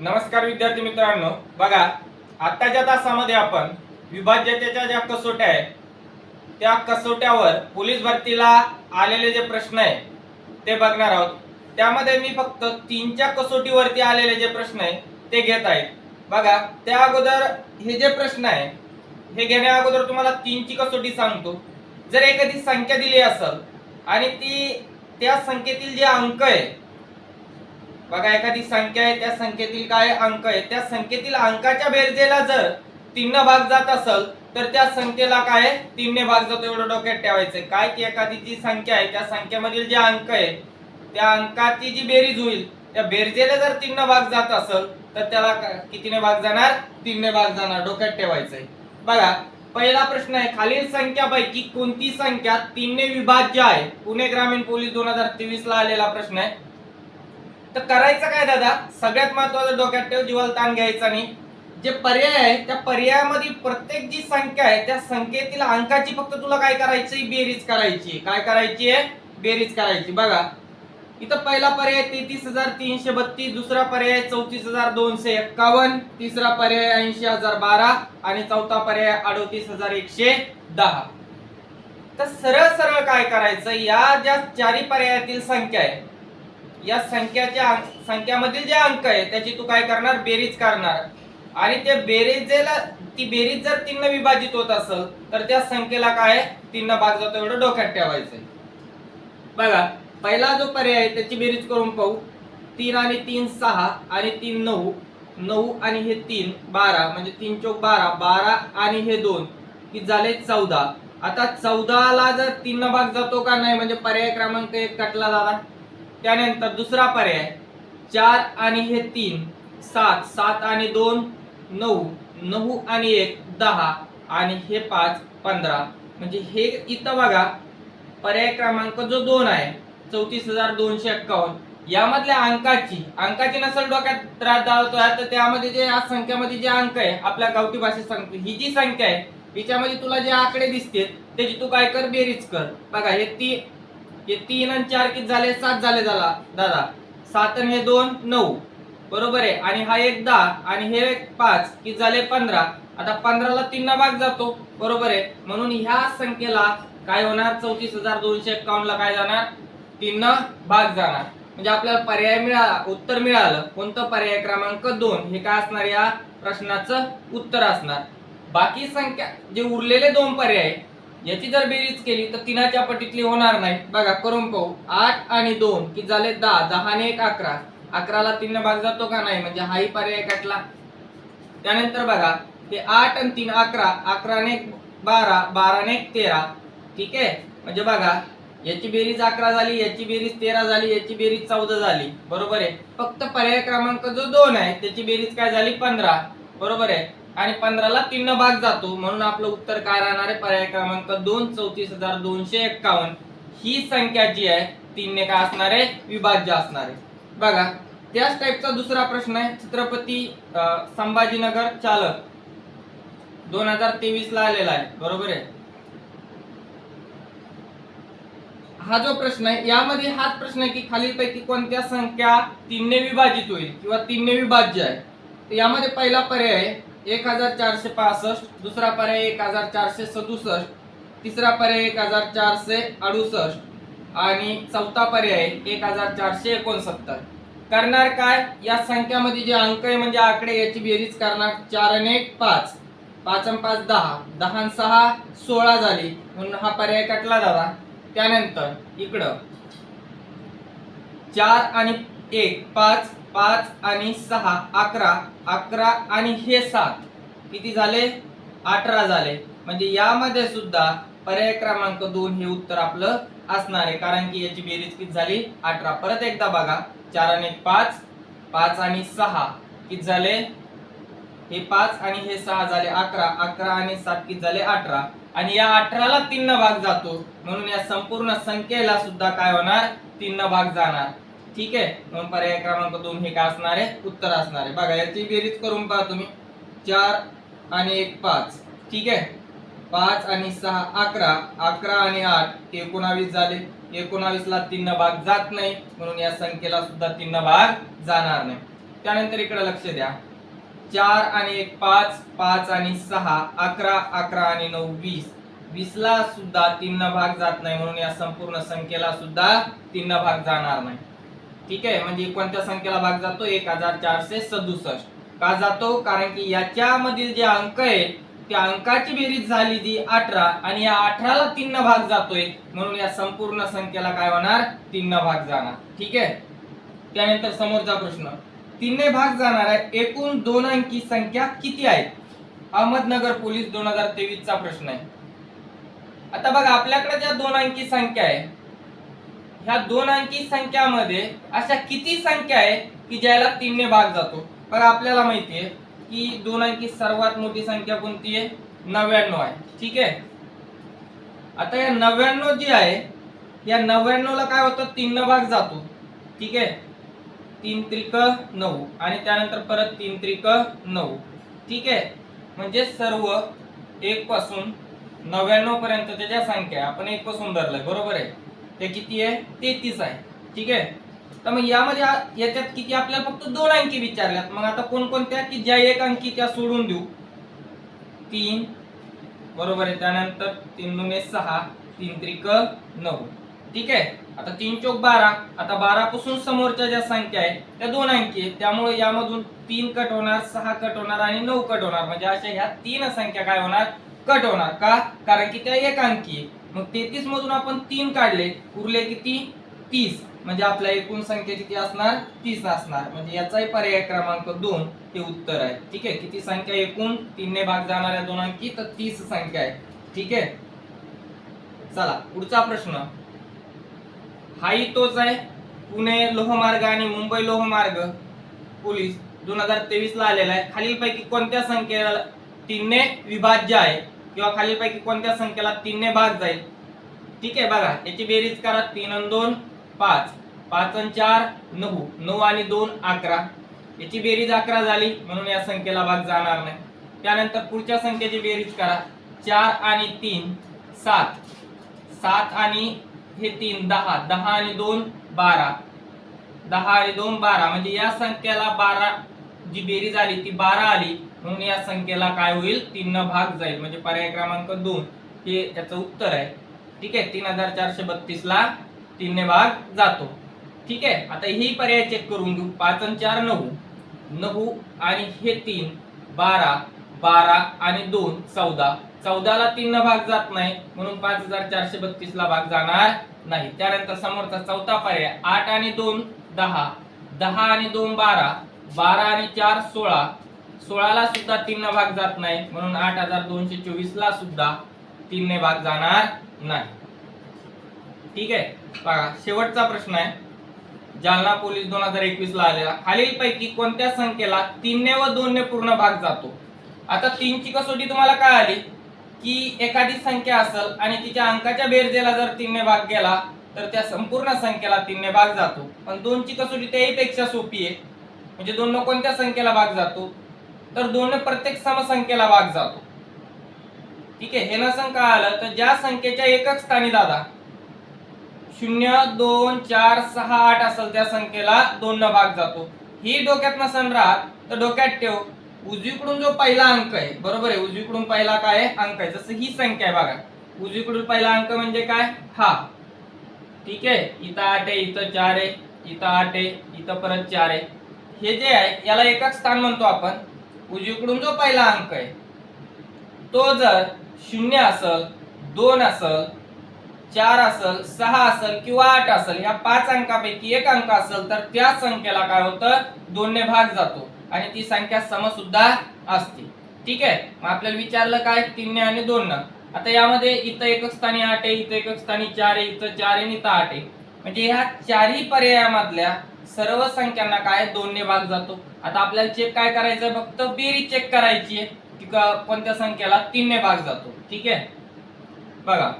नमस्कार विद्यार्थी मित्रांनो. बघा आत्ताच्या तासामध्ये आपण विभाज्यतेच्या ज्या कसोट्या आहेत त्या कसोट्यावर पोलीस भरतीला आलेले जे प्रश्न आहे ते बघणार आहोत. त्यामध्ये मी फक्त तीनच्या कसोटीवरती आलेले जे प्रश्न आहे ते घेत आहे. बघा त्या अगोदर हे जे प्रश्न आहे हे घेण्या अगोदर तुम्हाला तीनची कसोटी सांगतो. जर एखादी संख्या दिली असेल आणि ती त्या संख्येतील जे अंक आहे बघा एखादी संख्या आहे त्या संख्येतील काय अंक आहे त्या संख्येतील अंकाच्या बेरजेला जर तीन भाग जात असेल तर त्या संख्येला काय तीनने भाग जातो एवढं डोक्यात ठेवायचं. काय की एखादी जी संख्या आहे त्या संख्येमधील जे अंक आहे त्या अंकाची जी बेरीज होईल त्या बेरजेला जर तीन भाग जात असेल तर त्याला कितीने भाग जाणार? तीनने भाग जाणार. डोक्यात ठेवायचंय. बघा पहिला प्रश्न आहे खालील संख्यापैकी कोणती संख्या तीनने विभाज्य आहे? पुणे ग्रामीण पोलीस दोन हजार तेवीस ला आलेला प्रश्न आहे. तर करायचं काय दादा? सगळ्यात महत्वाचं डोक्यात ठेव जीवाला ताण घ्यायचा नाही. जे पर्याय आहे त्या पर्यायामध्ये प्रत्येक जी संख्या आहे त्या संख्येतील अंकाची फक्त तुला काय करायची बेरीज करायची काय करायची आहे? बेरीज करायची. बघा. इथं पहिला पर्याय तेहतीस हजार तीनशे बत्तीस दुसरा पर्याय चौतीस हजार दोनशे एक्कावन्न तिसरा पर्याय ऐंशी हजार बारा आणि चौथा पर्याय अडोतीस हजार एकशे दहा. तर सरळ सरळ काय करायचं? या ज्या चारी पर्यायातील संख्या आहे या संख्याच्या संख्यामधील जे अंक आहे त्याची तू काय करणार? बेरीज करणार. आणि त्या बेरीजेला ती बेरीज जर तीन विभाजित होत असेल तर त्या संख्येला काय तीन भाग जातो एवढं डोक्यात ठेवायचं बघा पहिला जो पर्याय आहे त्याची बेरीज करून पाहू. तीन आणि तीन सहा आणि तीन नऊ. नऊ आणि हे तीन बारा. म्हणजे तीन चौक बारा. बारा आणि हे दोन. की झाले? चौदा. आता चौदाला जर तीन भाग जातो का नाही? म्हणजे पर्याय क्रमांक एक कटला दादा. त्यानंतर दुसरा पर्याय चार आणि हे तीन सात सात आणि दोन नऊ नऊ आणि एक दहा आणि हे पाच पंधरा. म्हणजे हे इथं बघा पर्याय क्रमांक जो दोन आहे चौतीस हजार दोनशे एक्कावन्न यामधल्या अंकाची अंकाची नसल डोक्यात त्रास जातोय तर त्यामध्ये जे या संख्यामध्ये जे अंक आहे आपल्या गावठी भाषेत सांगतो. ही जी संख्या आहे हिच्यामध्ये तुला जे आकडे दिसते त्याची तू काय कर बेरीज कर. बघा हे ती हे तीन आणि चार किती झाले? सात झाले झाला दादा सात आणि हे दोन नऊ. बरोबर आहे. आणि हा एक दहा आणि हे एक पाच. किती झाले? पंधरा. आता पंधराला तीनना भाग जातो. बरोबर आहे. म्हणून ह्या संख्येला काय होणार? चौतीस हजार दोनशे एक्कावन्नला काय जाणार? तीन भाग जाणार. म्हणजे आपल्याला पर्याय मिळाला उत्तर मिळालं. कोणतं पर्याय? क्रमांक दोन. हे काय असणार या प्रश्नाचं उत्तर असणार. बाकी संख्या जे उरलेले दोन पर्याय याची जर बेरीज केली तर तिनाच्या पटीतली होणार नाही. बघा करून पाहू. आठ आणि दोन की झाले दहा दहा एक अकरा. अकराला तीन भाग जातो का नाही? म्हणजे हाही पर्याय कटला त्यानंतर बघा ते आठ आणि तीन अकरा. अकरा ने एक बारा. बाराने एक तेरा. ठीक आहे? म्हणजे बघा याची बेरीज अकरा झाली याची बेरीज तेरा झाली याची बेरीज चौदा झाली. बरोबर आहे? फक्त पर्याय क्रमांक जो दोन आहे त्याची बेरीज काय झाली? पंधरा. बरोबर आहे? आणि पंधराला तीन भाग जातो. म्हणून आपलं उत्तर काय राहणार आहे? पर्याय क्रमांक दोन चौतीस हजार दोनशे एक्कावन्न. ही संख्या जी आहे तीनने काय असणार आहे? विभाज्य असणार आहे. बघा त्याच टाईपचा दुसरा प्रश्न आहे. छत्रपती संभाजीनगर चालक. दोन हजार तेवीस ला आलेला आहे. बरोबर आहे? हा जो प्रश्न आहे यामध्ये हाच प्रश्न आहे की खालीलपैकी कोणत्या संख्या तीनने विभाजित होईल किंवा तीनने विभाज्य आहे. तर यामध्ये पहिला पर्याय आहे एक हजार चारशे पासष्ट दुसरा पर्याय एक हजार चारशे सदुसष्ट तिसरा पर्याय एक हजार चारशे अडुसष्ट आणि चौथा पर्याय एक हजार चारशे एकोणसत्तर. करणार काय? या संख्यामध्ये जे अंक आहे म्हणजे आकडे याची बेरीज करणार चार आणि एक पाच. पाच आणि पाच दहा. दहा आणि सहा सोळा झाली. म्हणून हा पर्याय कटला दादा. त्यानंतर इकडं. चार आणि एक पाच. पाच आणि सहा अकरा अकरा आणि हे सात. किती झाले? अठरा झाले. म्हणजे यामध्ये सुद्धा पर्याय क्रमांक दोन हे उत्तर आपलं असणार आहे. कारण की याची बेरीज किती झाली? अठरा. परत एकदा बघा. चार आणि पाच पाच आणि सहा. किती झाले? हे पाच आणि हे सहा झाले अकरा. अकरा आणि सात किती झाले? अठरा. आणि या अठराला तीन भाग जातो. म्हणून या संपूर्ण संख्येला सुद्धा काय होणार? तीन भाग जाणार. ठीक आहे? पर्याय क्रमांक दोन हे काय असणार आहे? उत्तर असणार आहे. बघा याची बेरीज करून पहा तुम्ही. चार आणि एक पाच. ठीक आहे? पाच आणि सहा अकरा. अकरा आणि आठ एकोणावीस झाले. एकोणावीसला तीन भाग जात नाही. म्हणून या संख्येला सुद्धा तीन भाग जाणार नाही. त्यानंतर इकडे लक्ष द्या. चार आणि एक पाच. पाच आणि सहा. अकरा अकरा आणि नऊ वीस. वीसला सुद्धा तीन भाग जात नाही. म्हणून या संपूर्ण संख्येला सुद्धा तीन भाग जाणार नाही. ठीक आहे? म्हणजे कोणत्या संख्येला भाग जातो? एक हजार चारशे सदुसष्ट. का जातो? कारण की याच्यामधील जे अंक आहे त्या अंकाची बेरीज झाली ती अठरा आणि या अठराला तीन भाग जातोय. म्हणून या संपूर्ण संख्येला काय होणार? तीन भाग जाणार. ठीक आहे? त्यानंतर समोरचा प्रश्न. तीनने भाग जाणार आहे एकूण दोन अंकी संख्या किती आहे अहमदनगर पोलीस दोन हजार तेवीस चा प्रश्न आहे. आता बघा आपल्याकडे ज्या दोन अंकी संख्या आहे ह्या दोन अंकी संख्यामध्ये अशा किती संख्या आहे की ज्याला तीनने भाग जातो? तर आपल्याला माहिती आहे की दोन अंकी सर्वात मोठी संख्या कोणती आहे? नव्याण्णव आहे. ठीक आहे? आता या नव्याण्णव जी आहे या नव्याण्णवला काय होतं? तीन भाग जातो. ठीक आहे? तीन त्रिक नऊ आणि त्यानंतर परत तीन त्रिक नऊ. ठीक आहे? म्हणजे सर्व एक पासून नव्याण्णव पर्यंतच्या ज्या संख्या आहे, आपण एक पासून धरलंय. बरोबर आहे? ते किती आहे? तेहतीस आहे. ठीक आहे? तर मग यामध्ये याच्यात किती? आपल्याला फक्त दोन अंकी विचारल्यात. मग आता कोणकोणत्या? की ज्या एक अंकी त्या सोडून देऊ. तीन. बरोबर आहे. त्यानंतर तीन दुने सहा. तीन त्रिक नऊ. ठीक आहे? आता तीन चौक बारा. आता बारापासून समोरच्या ज्या संख्या आहेत त्या दोन अंकी आहेत. त्यामुळे यामधून तीन कट होणार सहा कट होणार आणि नऊ कट होणार. म्हणजे अशा ह्या तीन संख्या काय होणार? कट होणार. का? कारण की त्या एक अंकी आहे मग तेहतीस मधून आपण तीन काढले. उरले किती? तीस. म्हणजे आपल्या एकूण संख्या किती असणार? तीस असणार. म्हणजे याचाही पर्याय क्रमांक दोन हे उत्तर आहे. ठीक आहे? किती संख्या एकूण? तीनने भाग जाणाऱ्या दोन अंकी तर तीस संख्या आहे. ठीक आहे? चला पुढचा प्रश्न. हाही तोच आहे. पुणे लोहमार्ग आणि मुंबई लोहमार्ग पोलीस दोन हजार तेवीस ला आलेला आहे. खालीलपैकी कोणत्या संख्येला तीनने विभाज्य आहे? किंवा खालीलपैकी कोणत्या संख्येला तीनने भाग जाईल? ठीक आहे बघा याची बेरीज करा तीन आणि दोन पाच. पाच आणि चार नऊ. नऊ आणि दोन अकरा. याची बेरीज अकरा झाली म्हणून या संख्येला भाग जाणार नाही. त्यानंतर पुढच्या संख्येची बेरीज करा. चार आणि तीन सात. सात आणि हे तीन दहा. दहा आणि दोन बारा. दहा आणि दोन बारा. म्हणजे या संख्येला बारा जी बेरीज आली ती बारा आली म्हणून या संख्येला काय होईल? तीन भाग जाईल. म्हणजे पर्याय क्रमांक दोन हे त्याचं उत्तर आहे. ठीक आहे? तीन हजार चारशे बत्तीस ला तीनने भाग जातो. ठीक आहे? आता ही पर्याय चेक करून घेऊ. पाच आणि चार नऊ. नऊ आणि हे तीन बारा बारा आणि दोन चौदा. चौदाला तीन भाग जात नाही म्हणून पाच हजार चारशे बत्तीस ला भाग जाणार नाही. त्यानंतर समोरचा चौथा पर्याय आठ आणि दोन दहा. दहा आणि दोन बारा. बारा आणि चार सोळा. सोळाला सुद्धा तीन भाग जात नाही. म्हणून आठ हजार दोनशे चोवीस ला सुद्धा तीनने भाग जाणार नाही. ठीक आहे? बघा शेवटचा प्रश्न आहे. जालना पोलीस दोन हजार एकवीस ला आलेला. खालीलपैकी कोणत्या संख्येला तीनने व दोनने पूर्ण भाग जातो? आता तीनची कसोटी तुम्हाला काय आली की एखादी संख्या असेल आणि तिच्या अंकाच्या बेरजेला जर तीनने भाग गेला तर त्या संपूर्ण संख्येला तीनने भाग जातो. पण दोनची कसोटी त्याहीपेक्षा सोपी आहे. म्हणजे दोन कोणत्या संख्येला भाग जातो? तर दोन प्रत्येक समसंख्येला भाग जातो. ठीक आहे? हे न काय आलं तर ज्या संख्येच्या एकक स्थानी दादा शून्य दोन चार सहा आठ असेल त्या संख्येला दोन न भाग जातो. ही डोक्यात नसन राहत तर डोक्यात ठेव. उजवीकडून जो पहिला अंक आहे बरोबर आहे? उजवीकडून पहिला काय अंक आहे. जसं ही संख्या आहे बघा. उजवीकडून पहिला अंक म्हणजे काय? हा. ठीक आहे? इथं आठ आहे इथं चार आहे इथं आठ आहे इथं परत चार आहे. हे जे आहे याला एकक स्थान म्हणतो आपण. उजवीकडून जो पहिला अंक आहे तो जर शून्य असल दोन असल चार असल सहा असल किंवा आठ असल या पाच अंकापैकी एक अंक असल तर त्या संख्येला काय होतं? दोनने भाग जातो. आणि ती संख्या सम सुद्धा असते. ठीक आहे? मग आपल्याला विचारलं काय? तीनने आणि दोन आता यामध्ये इथं एकक स्थानी आठ आहे इथं एकक स्थानी चार आहे इथं चार आहे आणि इथं आठ आहे. म्हणजे ह्या चारही पर्यायामधल्या सर्व संख्यांना काय दोनने भाग जातो. आता आपल्याला चेक काय करायचं फक्त बेरी चेक करायची आहे. की कोणत्या संख्येला तीनने भाग जातो. ठीक आहे? बघा.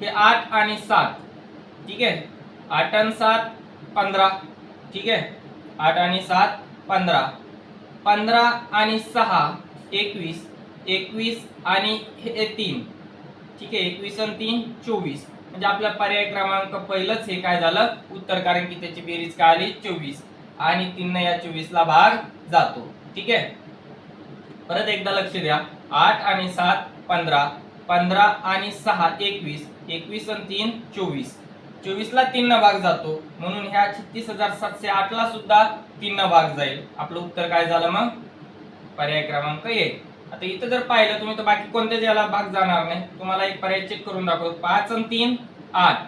हे आठ आणि सात. ठीक आहे? आठ आणि सात पंधरा. ठीक आहे? आठ आणि सात पंधरा. पंधरा आणि सहा एकवीस. एकवीस आणि हे तीन. ठीक आहे? एकवीस आणि तीन चोवीस. म्हणजे आपला पर्याय क्रमांक पहिलंच हे काय झालं? उत्तर कारण की त्याची बेरीज काय आली? चोवीस. आणि तीन या चोवीस ला भाग जातो. ठीक आहे? परत एकदा लक्ष द्या. आठ आणि सात पंधरा. पंधरा आणि सहा एकवीस. एकवीस आणि तीन चोवीस. चोवीसला तीन न भाग जातो. म्हणून ह्या छत्तीस हजार सातशे आठ ला सुद्धा तीन न भाग जाईल. आपलं उत्तर काय झालं मग? पर्याय क्रमांक एक. आता इथं जर पाहिलं तुम्ही तर बाकी कोणत्याच याला भाग जाणार नाही? तुम्हाला एक पर्याय चेक करून दाखवतो. पाच आणि तीन आठ.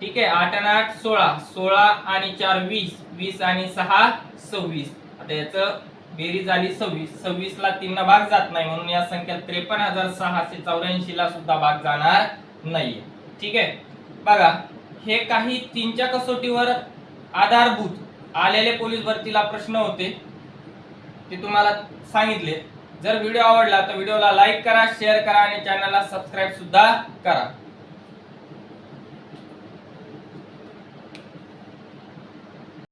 ठीक आहे? आठ आणि आठ सोळा. सोळा आणि चार वीस. वीस आणि सहा सव्वीस. आता याचं बेरीज आली सव्वीस. सव्वीसला तीन भाग जात नाही म्हणून या संख्या त्रेपन्न हजार सहाशे चौऱ्याऐंशी ला सुद्धा भाग जाणार नाहीये. ठीक आहे? बघा हे काही तीनच्या कसोटीवर आधारभूत आलेले पोलीस भरतीला प्रश्न होते. ते तुम्हाला सांगितले. जर व्हिडिओ आवडला तर व्हिडिओला लाईक करा शेअर करा आणि चॅनलला सबस्क्राईब सुद्धा करा.